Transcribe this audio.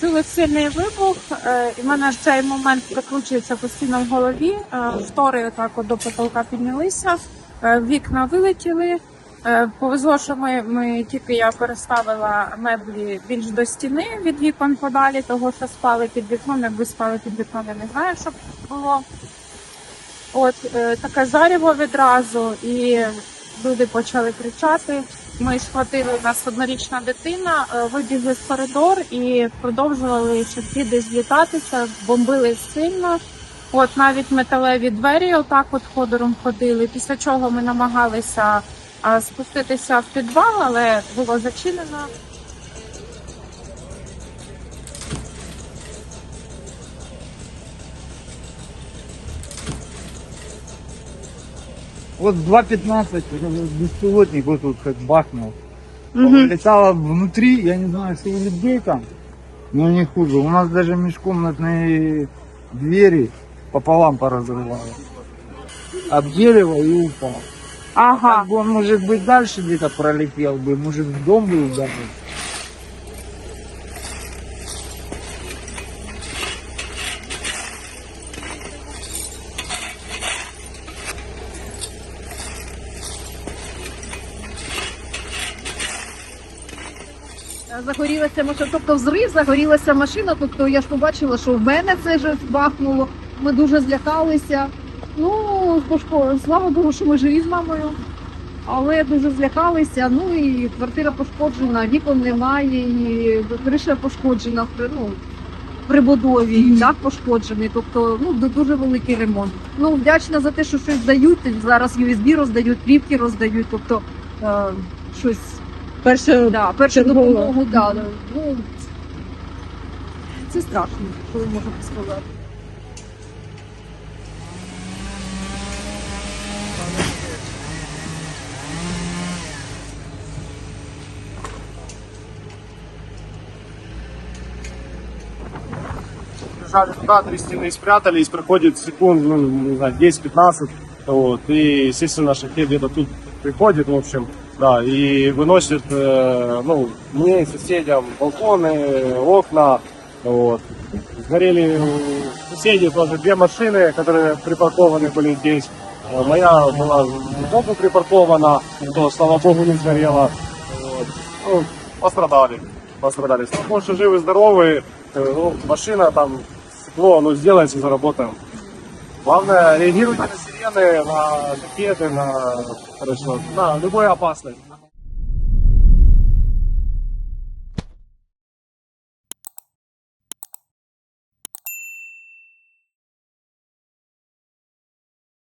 чули сильний вибух, е, і в мене в цей момент прокручується постійно в голові. Е, Штори отак от до потолка піднялися, е, вікна вилетіли. Повезло, що ми, ми тільки я переставила меблі більш до стіни від вікон подалі, того що спали під вікном. Якби спали під вікном, я не знаю, що було. От таке заріво відразу, і люди почали кричати. Ми схватили у нас однорічна дитина, е, вибігли з коридор і продовжували шахіди злітатися, бомбили сильно. От навіть металеві двері отак от ходором ходили. Після чого ми намагалися спуститися в підвал, але було зачинено. Вот 2.15, уже беспилотник вот тут как бахнул. Мгм. Летало внутри, я не знаю, сколько людей там, но не хуже. У нас даже межкомнатные двери пополам поразрывало. Обделивал и упал. Ага. Как бы он, может быть, дальше где-то пролетел бы, может, в дом бы ударил. Загорілася машина, тобто взрив, загорілася машина. Тобто я ж побачила, що в мене це вже бахнуло. Ми дуже злякалися. Ну, слава Богу, що ми живі з мамою. Але дуже злякалися. Ну і квартира пошкоджена, вікон немає, і криша пошкоджена ну, при будові, і дах пошкоджений. Тобто, ну дуже великий ремонт. Ну вдячна за те, що щось дають. Зараз USB роздають, плівки роздають. Тобто е, щось Перше Да, першу допомогу, да, да. Ну, це страшно, я можу сказати. бежали туда, три стены спрятались, проходит секунд, ну, не знаю, 10-15, вот, и, естественно, шахет где-то тут приходит, в общем, да, и выносит, э, ну, мне и соседям балконы, окна, вот. Сгорели у соседей тоже две машины, которые припаркованы были здесь. Э, Моя была сбоку припаркована, то, слава богу, не сгорела. Вот. Ну, пострадали. Пострадали. Что живы, здоровы. Э, Ну, машина там, стекло, ну, сделайте, заработаем. Главное, реагируйте на сирены, на ракеты, на, хорошо, на любую опасность.